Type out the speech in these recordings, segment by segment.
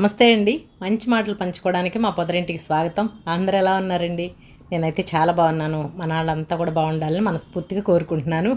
నమస్తే అండి. మంచి మాటలు పంచుకోవడానికి మా పొదరింటికి స్వాగతం. అందరు ఎలా ఉన్నారండి? నేనైతే చాలా బాగున్నాను. మన వాళ్ళంతా కూడా బాగుండాలని మనస్ఫూర్తిగా కోరుకుంటున్నాను.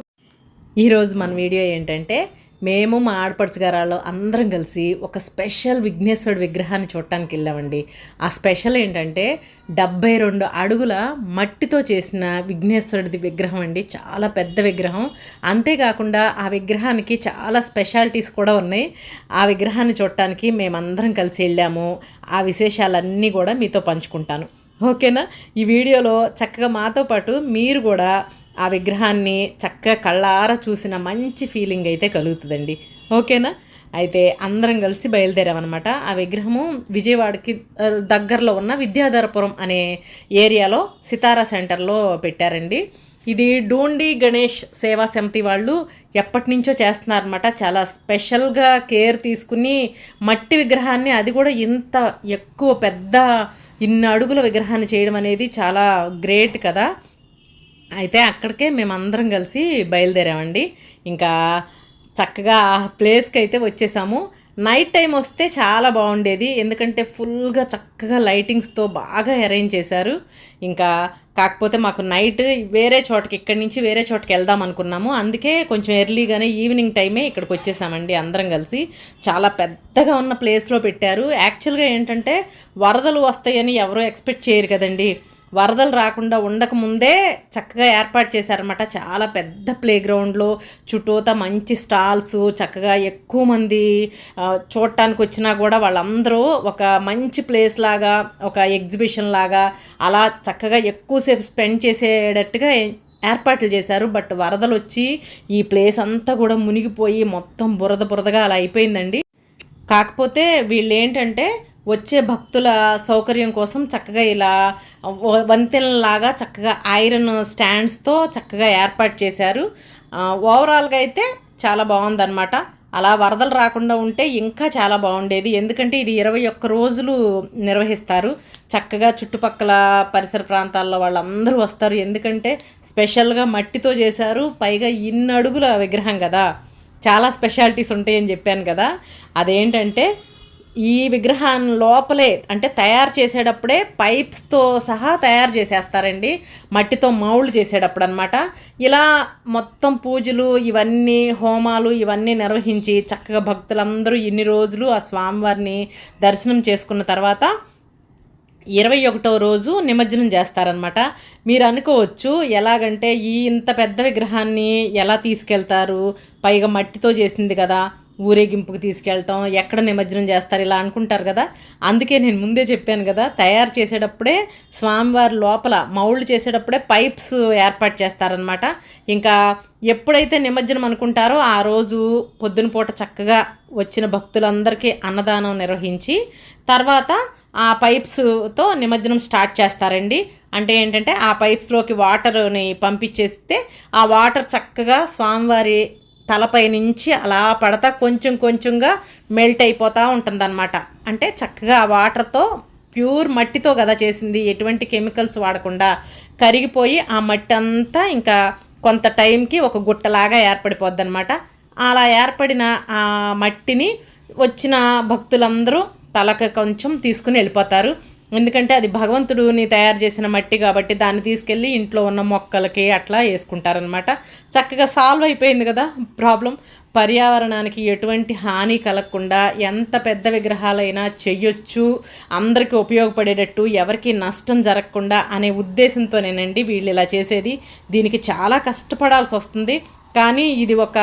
ఈరోజు మన వీడియో ఏంటంటే మేము మా ఆడపడుచు గారాలు అందరం కలిసి ఒక స్పెషల్ విఘ్నేశ్వరుడు విగ్రహాన్ని చూడటానికి వెళ్ళామండి. ఆ స్పెషల్ ఏంటంటే డెబ్బై రెండు అడుగుల మట్టితో చేసిన విఘ్నేశ్వరుడిది విగ్రహం అండి. చాలా పెద్ద విగ్రహం. అంతేకాకుండా ఆ విగ్రహానికి చాలా స్పెషాలిటీస్ కూడా ఉన్నాయి. ఆ విగ్రహాన్ని చూడటానికి మేమందరం కలిసి వెళ్ళాము. ఆ విశేషాలన్నీ కూడా మీతో పంచుకుంటాను. ఓకేనా? ఈ వీడియోలో చక్కగా మాతో పాటు మీరు కూడా ఆ విగ్రహాన్ని చక్కగా కళ్ళారా చూసిన మంచి ఫీలింగ్ అయితే కలుగుతుందండి. ఓకేనా? అయితే అందరం కలిసి బయలుదేరామన్నమాట. ఆ విగ్రహము విజయవాడకి దగ్గరలో ఉన్న విద్యాధరపురం అనే ఏరియాలో సితారా సెంటర్లో పెట్టారండి. ఇది డూండి గణేష్ సేవా సమితి వాళ్ళు ఎప్పటి నుంచో చేస్తున్నారనమాట చాలా స్పెషల్గా కేర్ తీసుకుని మట్టి విగ్రహాన్ని అది కూడా ఇంత ఎక్కువ పెద్ద ఇన్ని అడుగుల విగ్రహాన్ని చేయడం అనేది చాలా గ్రేట్ కదా. అయితే అక్కడికే మేమందరం కలిసి బయలుదేరామండి. ఇంకా చక్కగా ప్లేస్కి అయితే వచ్చేసాము. నైట్ టైం వస్తే చాలా బాగుండేది. ఎందుకంటే ఫుల్గా చక్కగా లైటింగ్స్తో బాగా అరేంజ్ చేశారు. ఇంకా కాకపోతే మాకు నైట్ వేరే చోటకి ఇక్కడి నుంచి వేరే చోటకి వెళ్దాం అనుకున్నాము. అందుకే కొంచెం ఎర్లీగానే ఈవినింగ్ టైమే ఇక్కడికి వచ్చేసామండి అందరం కలిసి. చాలా పెద్దగా ఉన్న ప్లేస్లో పెట్టారు. యాక్చువల్గా ఏంటంటే వరదలు వస్తాయని ఎవరూ ఎక్స్పెక్ట్ చేయరు కదండి. వరదలు రాకుండా ఉండకముందే చక్కగా ఏర్పాటు చేశారనమాట చాలా పెద్ద ప్లే గ్రౌండ్లో చుట్టూతా మంచి స్టాల్స్ చక్కగా ఎక్కువ మంది చూడటానికి వచ్చినా కూడా వాళ్ళందరూ ఒక మంచి ప్లేస్ లాగా ఒక ఎగ్జిబిషన్ లాగా అలా చక్కగా ఎక్కువసేపు స్పెండ్ చేసేటట్టుగా ఏర్పాట్లు చేశారు. బట్ వరదలు వచ్చి ఈ ప్లేస్ అంతా కూడా మునిగిపోయి మొత్తం బురద బురదగా అలా అయిపోయిందండి. కాకపోతే వీళ్ళు ఏంటంటే వచ్చే భక్తుల సౌకర్యం కోసం చక్కగా ఇలా వ- వంతెనలాగా చక్కగా ఐరన్ స్టాండ్స్తో చక్కగా ఏర్పాటు చేశారు. ఓవరాల్గా అయితే చాలా బాగుందన్నమాట. అలా వరదలు రాకుండా ఉంటే ఇంకా చాలా బాగుండేది. ఎందుకంటే ఇది ఇరవై ఒక్క రోజులు నిర్వహిస్తారు. చక్కగా చుట్టుపక్కల పరిసర ప్రాంతాల్లో వాళ్ళందరూ వస్తారు. ఎందుకంటే స్పెషల్గా మట్టితో చేశారు. పైగా ఇన్ని అడుగుల విగ్రహం కదా. చాలా స్పెషాలిటీస్ ఉంటాయని చెప్పాను కదా. అదేంటంటే ఈ విగ్రహం లోపలే అంటే తయారు చేసేటప్పుడే పైప్స్తో సహా తయారు చేసేస్తారండి. మట్టితో మౌళ్ళు చేసేటప్పుడు అనమాట ఇలా మొత్తం పూజలు ఇవన్నీ హోమాలు ఇవన్నీ నిర్వహించి చక్కగా భక్తులందరూ ఇన్ని రోజులు ఆ స్వామివారిని దర్శనం చేసుకున్న తర్వాత ఇరవై ఒకటో రోజు నిమజ్జనం చేస్తారనమాట మీరు అనుకోవచ్చు ఎలాగంటే ఈ ఇంత పెద్ద విగ్రహాన్ని ఎలా తీసుకెళ్తారు? పైగా మట్టితో చేసింది కదా. ఊరేగింపుకి తీసుకెళ్ళటం ఎక్కడ నిమజ్జనం చేస్తారు ఇలా అనుకుంటారు కదా. అందుకే నేను ముందే చెప్పాను కదా తయారు చేసేటప్పుడే స్వామివారి లోపల మౌళ్ళు చేసేటప్పుడే పైప్స్ ఏర్పాటు చేస్తారనమాట ఇంకా ఎప్పుడైతే నిమజ్జనం అనుకుంటారో ఆ రోజు పొద్దున పూట చక్కగా వచ్చిన భక్తులందరికీ అన్నదానం నిర్వహించి తర్వాత ఆ పైప్స్తో నిమజ్జనం స్టార్ట్ చేస్తారండి. అంటే ఏంటంటే ఆ పైప్స్లోకి వాటర్ని పంపించేస్తే ఆ వాటర్ చక్కగా స్వామివారి తలపై నుంచి అలా పడతా కొంచెం కొంచెంగా మెల్ట్ అయిపోతూ ఉంటుందన్నమాట. అంటే చక్కగా ఆ వాటర్తో ప్యూర్ మట్టితో కదా చేసింది ఎటువంటి కెమికల్స్ వాడకుండా కరిగిపోయి ఆ మట్టి అంతా ఇంకా కొంత టైంకి ఒక గుట్టలాగా ఏర్పడిపోద్ది అనమాట అలా ఏర్పడిన ఆ మట్టిని వచ్చిన భక్తులందరూ తలకు కొంచెం తీసుకుని వెళ్ళిపోతారు. ఎందుకంటే అది భగవంతుడిని తయారు చేసిన మట్టి కాబట్టి దాన్ని తీసుకెళ్ళి ఇంట్లో ఉన్న మొక్కలకి అట్లా వేసుకుంటారనమాట చక్కగా సాల్వ్ అయిపోయింది కదా ప్రాబ్లం పర్యావరణానికి ఎటువంటి హాని కలగకుండా ఎంత పెద్ద విగ్రహాలైనా చెయ్యొచ్చు అందరికీ ఉపయోగపడేటట్టు ఎవరికి నష్టం జరగకుండా అనే ఉద్దేశంతోనేనండి వీళ్ళు ఇలా చేసేది. దీనికి చాలా కష్టపడాల్సి వస్తుంది. కానీ ఇది ఒక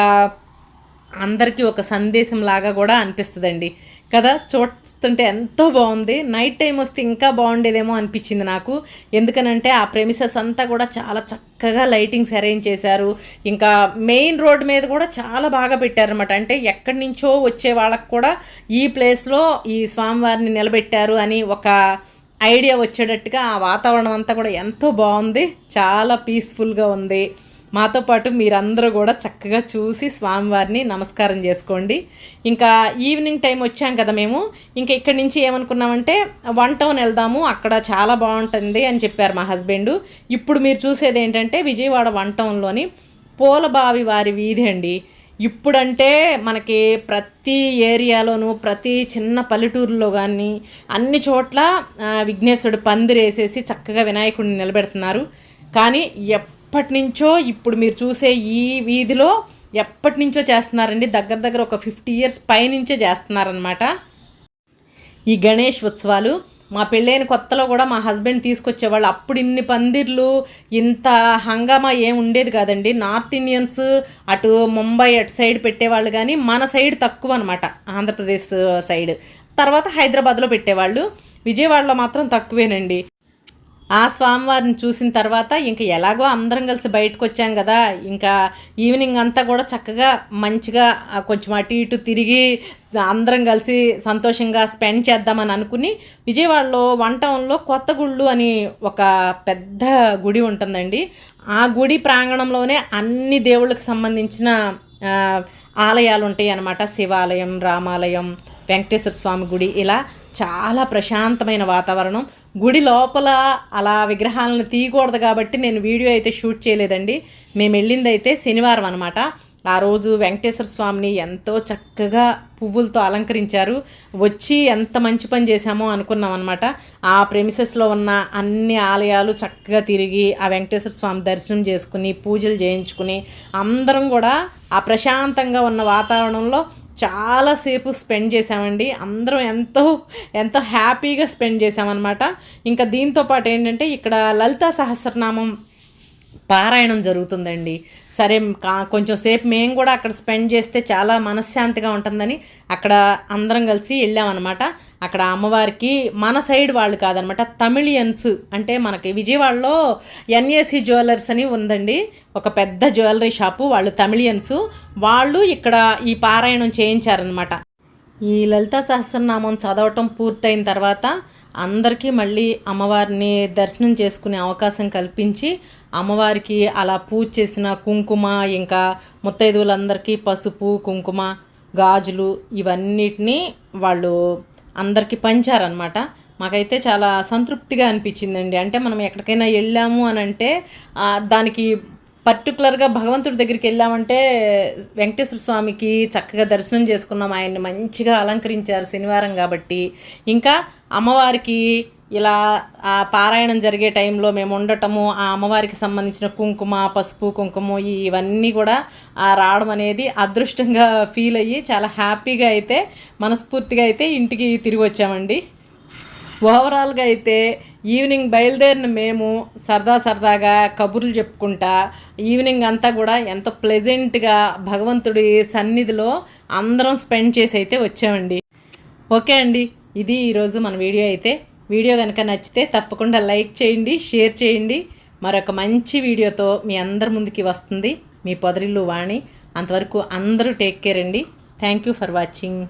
అందరికీ ఒక సందేశం లాగా కూడా అనిపిస్తుందండి. కదా? చూస్తుంటే ఎంతో బాగుంది. నైట్ టైం వస్తే ఇంకా బాగుండేదేమో అనిపించింది నాకు. ఎందుకనంటే ఆ ప్రెమిసెస్ అంతా కూడా చాలా చక్కగా లైటింగ్స్ అరేంజ్ చేశారు. ఇంకా మెయిన్ రోడ్ మీద కూడా చాలా బాగా పెట్టారనమాట అంటే ఎక్కడి నుంచో వచ్చే వాళ్ళకు కూడా ఈ ప్లేస్లో ఈ స్వామివారిని నిలబెట్టారు అని ఒక ఐడియా వచ్చేటట్టుగా ఆ వాతావరణం అంతా కూడా ఎంతో బాగుంది. చాలా పీస్ఫుల్గా ఉంది. మాతో పాటు మీరందరూ కూడా చక్కగా చూసి స్వామివారిని నమస్కారం చేసుకోండి. ఇంకా ఈవినింగ్ టైం వచ్చాం కదా మేము. ఇంకా ఇక్కడి నుంచి ఏమనుకున్నామంటే వన్ టౌన్ వెళ్దాము అక్కడ చాలా బాగుంటుంది అని చెప్పారు మా హస్బెండ్. ఇప్పుడు మీరు చూసేది ఏంటంటే విజయవాడ వన్ టౌన్లోని పూలబావి వారి వీధి అండి. ఇప్పుడంటే మనకి ప్రతి ఏరియాలోనూ ప్రతి చిన్న పల్లెటూరులో కానీ అన్ని చోట్ల విఘ్నేశ్వరుడు పందిరేసేసి చక్కగా వినాయకుడిని నిలబెడుతున్నారు. కానీ ఎప్పటి నుంచో ఇప్పుడు మీరు చూసే ఈ వీధిలో ఎప్పటి నుంచో చేస్తున్నారండి. దగ్గర దగ్గర ఒక ఫిఫ్టీ ఇయర్స్ పైనుంచే చేస్తున్నారనమాట ఈ గణేష్ ఉత్సవాలు మా పెళ్ళైన కొత్తలో కూడా మా హస్బెండ్ తీసుకొచ్చేవాళ్ళు. అప్పుడు ఇన్ని పందిర్లు ఇంత హంగామా ఏం ఉండేది కాదండి. నార్త్ ఇండియన్స్ అటు ముంబై అటు సైడ్ పెట్టేవాళ్ళు కానీ మన సైడ్ తక్కువ అనమాట ఆంధ్రప్రదేశ్ సైడ్. తర్వాత హైదరాబాద్లో పెట్టేవాళ్ళు. విజయవాడలో మాత్రం తక్కువేనండి. ఆ స్వామివారిని చూసిన తర్వాత ఇంకా ఎలాగో అందరం కలిసి బయటకు వచ్చాం కదా. ఇంకా ఈవినింగ్ అంతా కూడా చక్కగా మంచిగా కొంచెం అటు ఇటు తిరిగి అందరం కలిసి సంతోషంగా స్పెండ్ చేద్దామని అనుకుని విజయవాడలో వన్ టౌన్లో కొత్త గుళ్ళు అని ఒక పెద్ద గుడి ఉంటుందండి. ఆ గుడి ప్రాంగణంలోనే అన్ని దేవుళ్ళకి సంబంధించిన ఆలయాలు ఉంటాయి అన్నమాట శివాలయం రామాలయం వెంకటేశ్వర స్వామి గుడి. ఇలా చాలా ప్రశాంతమైన వాతావరణం. గుడి లోపల అలా విగ్రహాలను తీయకూడదు కాబట్టి నేను వీడియో అయితే షూట్ చేయలేదండి. మేము వెళ్ళింది అయితే శనివారం అనమాట ఆ రోజు వెంకటేశ్వర స్వామిని ఎంతో చక్కగా పువ్వులతో అలంకరించారు. వచ్చి ఎంత మంచి పని చేశామో అనుకున్నాం అనమాట ఆ ప్రెమిసెస్లో ఉన్న అన్ని ఆలయాలు చక్కగా తిరిగి ఆ వెంకటేశ్వర స్వామి దర్శనం చేసుకుని పూజలు చేయించుకుని అందరం కూడా ఆ ప్రశాంతంగా ఉన్న వాతావరణంలో చాలాసేపు స్పెండ్ చేసామండి అందరం ఎంతో ఎంతో హ్యాపీగా స్పెండ్ చేసామన్నమాట ఇంకా దీంతో పాటు ఏంటంటే ఇక్కడ లలితా సహస్రనామం పారాయణం జరుగుతుందండి. సరే కా- కొంచెం సేపు మేము కూడా అక్కడ స్పెండ్ చేస్తే చాలా మనశ్శాంతిగా ఉంటుందని అక్కడ అందరం కలిసి వెళ్ళామన్నమాట. అక్కడ అమ్మవారికి మన సైడ్ వాళ్ళు కాదనమాట తమిళియన్స్. అంటే మనకి విజయవాడలో ఎన్ఏసి జ్యువెలర్స్ అని ఉందండి. ఒక పెద్ద జ్యువెలరీ షాపు వాళ్ళు తమిళియన్స్. వాళ్ళు ఇక్కడ ఈ పారాయణం చేయించారనమాట. ఈ లలితా సహస్రనామం చదవటం పూర్తయిన తర్వాత అందరికీ మళ్ళీ అమ్మవారిని దర్శనం చేసుకునే అవకాశం కల్పించి అమ్మవారికి అలా పూజ చేసిన కుంకుమ ఇంకా ముత్తైదువులందరికీ పసుపు కుంకుమ గాజులు ఇవన్నిటినీ వాళ్ళు అందరికీ పంచారనమాట మాకైతే చాలా సంతృప్తిగా అనిపించిందండి. అంటే మనం ఎక్కడికైనా వెళ్ళాము అని అంటే దానికి పర్టికులర్గా భగవంతుడి దగ్గరికి వెళ్ళామంటే వెంకటేశ్వర స్వామికి చక్కగా దర్శనం చేసుకున్నాం. ఆయన్ని మంచిగా అలంకరించారు శనివారం కాబట్టి. ఇంకా అమ్మవారికి ఇలా ఆ పారాయణం జరిగే టైంలో మేము ఉండటము ఆ అమ్మవారికి సంబంధించిన కుంకుమ పసుపు కుంకుమ ఇవన్నీ కూడా ఆ రావడం అనేది అదృష్టంగా ఫీల్ అయ్యి చాలా హ్యాపీగా అయితే మనస్ఫూర్తిగా అయితే ఇంటికి తిరిగి వచ్చామండి. ఓవరాల్గా అయితే ఈవినింగ్ బయలుదేరిన మేము సరదా సరదాగా కబుర్లు చెప్పుకుంటా ఈవినింగ్ అంతా కూడా ఎంతో ప్లెజెంట్గా భగవంతుడి సన్నిధిలో అందరం స్పెండ్ చేసి అయితే వచ్చామండి. ఓకే అండి ఇది ఈరోజు మన వీడియో అయితే. వీడియో కనుక నచ్చితే తప్పకుండా లైక్ చేయండి షేర్ చేయండి. మరొక మంచి వీడియోతో మీ అందరి ముందుకి వస్తుంది మీ పొదరిల్లు వాణి. అంతవరకు అందరూ టేక్ కేర్ అండి. Thank you for watching